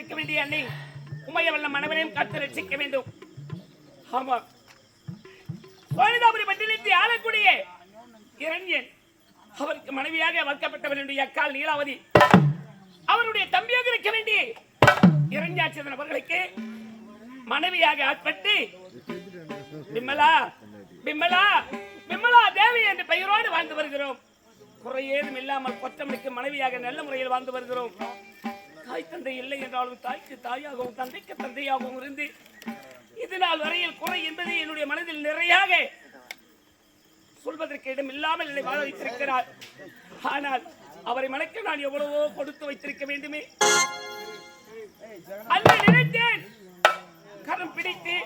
இருக்க வேண்டிய அன்னை உமைய வல்ல மனவனையும் காத்து ரட்சிக்க வேண்டும். ஆமா. கோவிந்தாபுரி பட்டினத்தை ஆளக்கூடிய இரண்யன் அவருக்கு மனைவியாக வளர்க்கப்பட்டவருடைய அக்கால் நீலாவதி அவருடைய தம்பியாக இருக்க வேண்டிய இரண்யாட்சதன் அவர்களுக்கு மனைவியாக ஆட்பட்டு விமலா விமலா விமலா தேவி என்ற பெயரோடு வாழ்ந்து வருகிறோம். குறை ஏதும் இல்லாமல் கொத்தமணிக்கு மனைவியாக நல்ல முறையில் வாழ்ந்து வருகிறோம். தாய் தந்தை இல்லை என்றாலும் தாய்க்கு தாயாகவும் தந்தைக்கு தந்தையாகவும் இருந்து இது நாள் வரையில் குறை என்பது என்னுடைய மனதில் நிறையாக சொல்வதற்கு இடம் இல்லாமல் என்னை வாழ வைத்திருக்கிறார். ஆனால் அவரை மணக்க நான் எவ்வளவோ கொடுத்து வைத்திருக்க வேண்டுமே. அல்ல நினைத்தேன். கரம் பிடித்து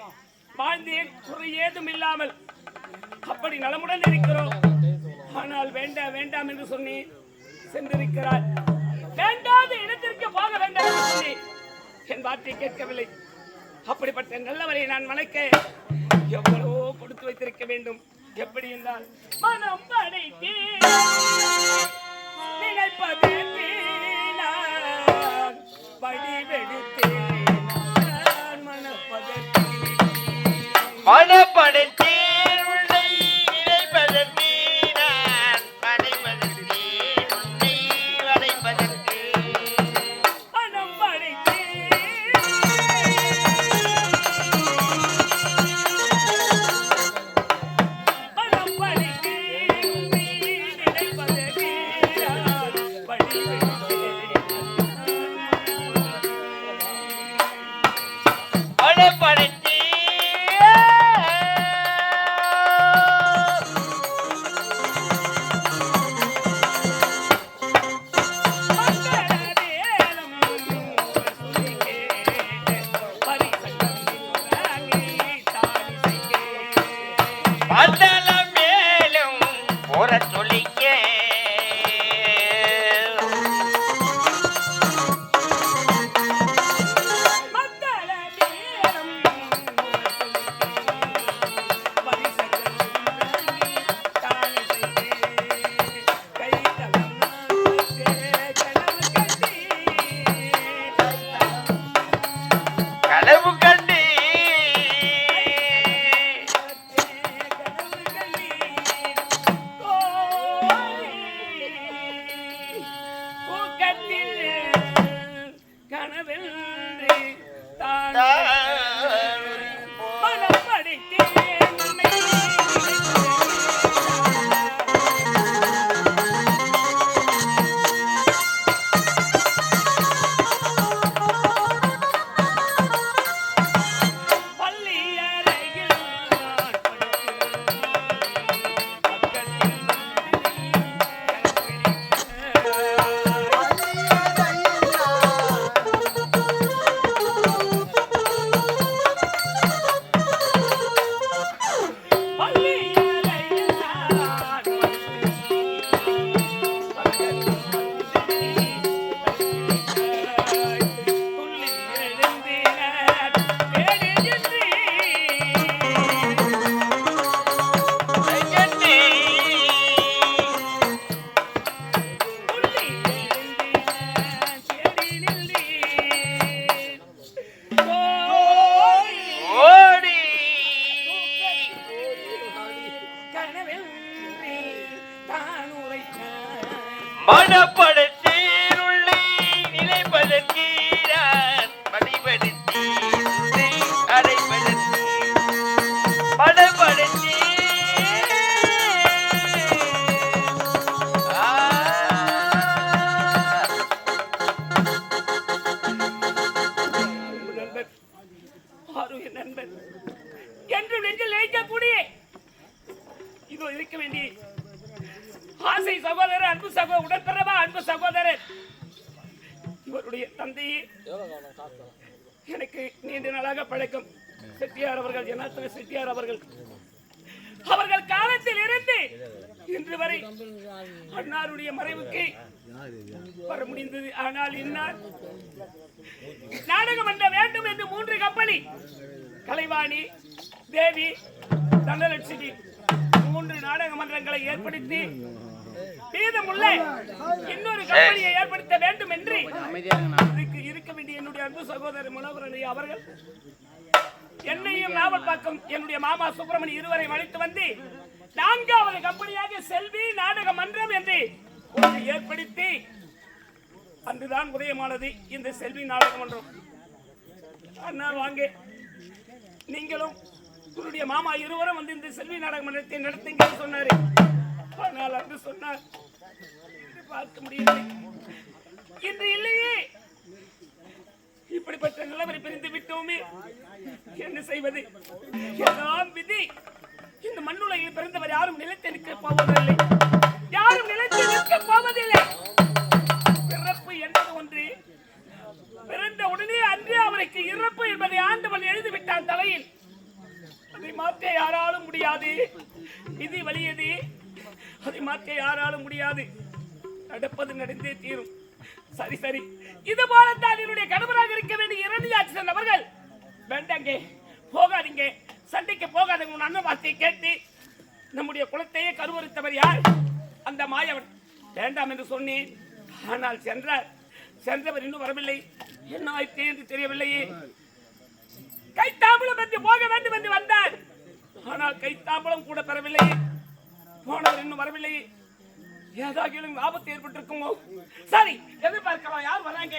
வாழ்ந்தேன். குறை ஏதும் இல்லாமல் அப்படி நலமுடன் இருக்கிறோம். ஆனால் வேண்டாம் வேண்டாம் என்று சொன்னி சென்றிருக்கிறார். வேண்டாத இடத்திற்கு போக வேண்டாம் என்று சொல்லி என் வார்த்தை கேட்கவில்லை. அப்படிப்பட்ட நல்லவரை நான் மணக்க எவ்வளவோ கொடுத்து வைத்திருக்க வேண்டும். எப்படி என்றால் மனம் படைத்தே நினைப்பதே வடிவெடுத்தேன் மனப்பதற்கு மன வேண்டி. ஆசை சகோதரர் அன்பு சகோ உடற்பிறவா அன்பு சகோதரர். இவருடைய தந்தையே எனக்கு நீண்ட நாளாக பழக்கம். செட்டியார் அவர்கள் ஜனார்த்தன செட்டியார் அவர்கள். அவர்கள் காலத்தில் இருந்து இன்று வரை அன்னாருடைய மறைவுக்கு வர முடிந்தது. ஆனால் இன்னார் நாடகம் என்ற வேண்டும் என்று மூன்று கம்பெனி கலைவாணி தேவி தனலட்சுமி மூன்று நாடக மன்றங்களை ஏற்படுத்தி மீதமுள்ள இன்னொரு கம்பெனியை ஏற்படுத்த வேண்டும் என்று இதுக்கு இருக்க வேண்டிய என்னுடைய அன்பு சகோதரர் மனோகரனை அவர்கள் என்னையும் நாவல்பாக்கம் என்னுடைய மாமா சுப்பிரமணி இருவரை அழைத்து வந்து நான்காவது கம்பெனியாக செல்வி நாடக மன்றம் என்று ஏற்படுத்தி அன்றுதான் உதயமானது இந்த செல்வி நாடக மன்றம். அண்ணா வாங்க. நீங்களும் குருடைய மாமா இருவரும் வந்து இந்த செல்வி நாடக மன்றத்தை நடத்துங்க சொன்னாரு. ஆனால் அன்று சொன்னார் பார்க்க முடியவில்லை. இன்று இல்லையே. இப்படிப்பட்ட நிலவரை பிரிந்து விட்டோமே. என்ன செய்வது? எல்லாம் விதி. இந்த மண்ணுலகில் பிறந்தவர் யாரும் நிலைத்து நிற்க போவதில்லை. யாரும் நிலைத்து நிற்க போவதில்லை. பிறப்பு என்பது ஒன்று. பிறந்த உடனே அன்றே அவருக்கு இறப்பு என்பதை ஆண்டவன் எழுதிவிட்டான் தலையில். மாற்ற யாராலும் முடியாது. விதி வலியது. அதை மாற்ற யாராலும் முடியாது. நடப்பது நடந்தே தீரும். சரி சரி. இது போலத்தான் என்னுடைய கணவராக இருக்க வேண்டிய இரண்டியாட்சி சொன்னவர்கள் வேண்டாங்க. போகாதீங்க. சண்டைக்கு போகாதீங்க. உன் அண்ணன் வார்த்தையை கேட்டு நம்முடைய குலத்தையே கருவறுத்தவர் யார்? அந்த மாயவன். வேண்டாம் என்று சொன்னேன். ஆனால் சென்றார். சென்றவர் இன்னும் வரவில்லை. என்ன ஆயிற்று என்று தெரியவில்லையே. கைத்தாம்பலம் என்று போக வேண்டும் என்று வந்தார். ஆனால் கைத்தாம்பலம் கூட பெறவில்லை. போனவர் இன்னும் வரவில்லை. ஏதாகிலும் ஆபத்து ஏற்பட்டிருக்குமோ? சரி எதிர்பார்க்கலாம். யார் வராங்க